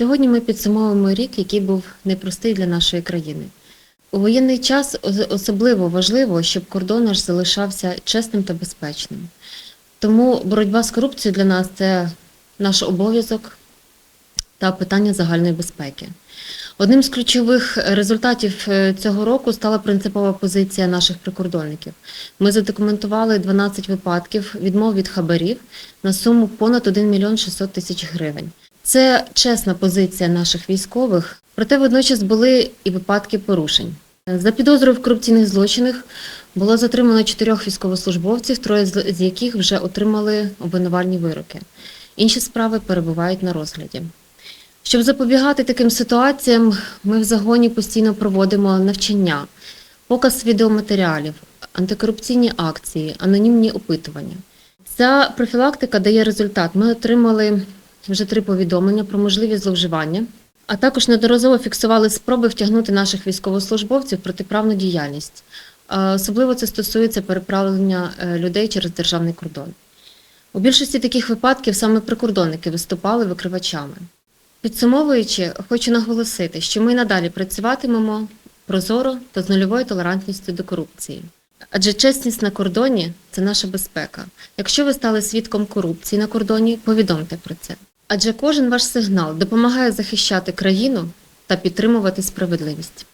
Сьогодні ми підсумовуємо рік, який був непростий для нашої країни. У воєнний час особливо важливо, щоб кордон наш залишався чесним та безпечним. Тому боротьба з корупцією для нас це наш обов'язок та питання загальної безпеки. Одним з ключових результатів е, цього року стала принципова позиція наших прикордонників. Ми задокументували 12 випадків відмов від хабарів на суму понад 1 мільйон 600 тисяч гривень. Це чесна позиція наших військових, проте водночас були і випадки порушень. За підозрою в корупційних злочинах було затримано чотирьох військовослужбовців, троє з з яких вже отримали обвинувальні вироки. Інші справи перебувають на розгляді. Щоб запобігати таким ситуаціям, ми в загоні постійно проводимо навчання, показ відеоматеріалів, антикорупційні акції, анонімні опитування. Ця профілактика дає результат. Ми отримали вже три повідомлення про можливість зловживання, а також неодноразово фіксували спроби втягнути наших військовослужбовців в протиправну діяльність. Особливо це стосується переправлення е, людей через державний кордон. У більшості таких випадків саме прикордонники виступали викривачами. Підсумовуючи, хочу наголосити, що ми надалі працюватимемо прозоро та з нульовою толерантністю до корупції. Адже чесність на кордоні це наша безпека. Якщо ви стали свідком корупції на кордоні, повідомте про це. Адже кожен ваш сигнал допомагає захищати країну та підтримувати справедливість.